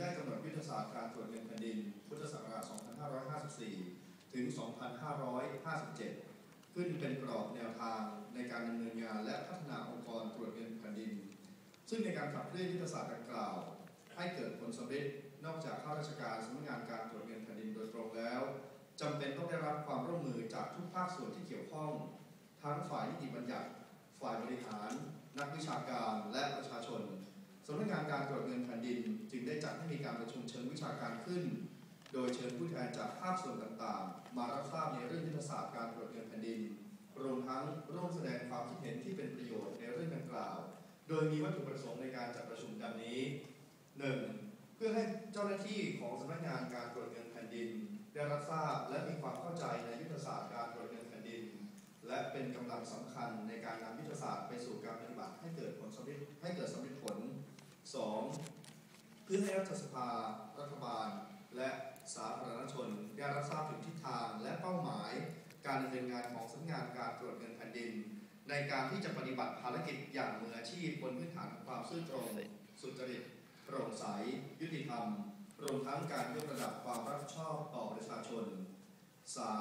ได้กำหนดยุทธศาสตร์การตรวจเงินแผ่นดิน พุทธศักราช 2554 ถึง 2557 ขึ้นเป็นกรอบแนวทางในการดำเนินงานและพัฒนาองค์กรตรวจเงินแผ่นดิน ซึ่งในการขับเคลื่อนยุทธศาสตร์ดังกล่าว ให้เกิดผลสำเร็จนอกจากข้าราชการสำนักงานการตรวจเงินแผ่นดินโดยตรงแล้วจำเป็นต้องได้รับความร่วมมือจากทุกภาคส่วนที่เกี่ยวข้อง ทั้งฝ่ายนิติบัญญัติ ฝ่ายบริหาร นักวิชาการและประชาชนสำนักงานการตรวจเงินแผ่นดิน จึงได้จัดให้มีการประชุมเชิงวิชาการขึ้น โดยเชิญผู้แทนจากภาคส่วนต่างๆ มารับทราบในเรื่องยุทธศาสตร์การตรวจเงินแผ่นดิน รวมทั้งร่วมแสดงความคิดเห็นที่เป็นประโยชน์ในเรื่องดังกล่าว โดยมีวัตถุประสงค์ในการจัดประชุมดังนี้ 1. เพื่อให้เจ้าหน้าที่ของสำนักงานการตรวจเงินแผ่นดิน ได้รับทราบและมีความเข้าใจในยุทธศาสตร์การตรวจเงินแผ่นดิน และเป็นกำลังสำคัญในการนำยุทธศาสตร์ไปสู่การปฏิบัติให้เกิดผลสำเร็จให้เกิดสำเร็จผล 2. เพื่อให้รัฐสภา รัฐบาล และสาธารณชนได้รับทราบถึงทิศทางและเป้าหมาย การดำเนินงานของสำนักงานการตรวจเงินแผ่นดิน ในการที่จะปฏิบัติภารกิจอย่างมืออาชีพบนพื้นฐานของความซื่อตรง สุจริตโปร่งใส ยุติธรรม รวมทั้งการยกระดับความรับผิดชอบต่อประชาชน 3.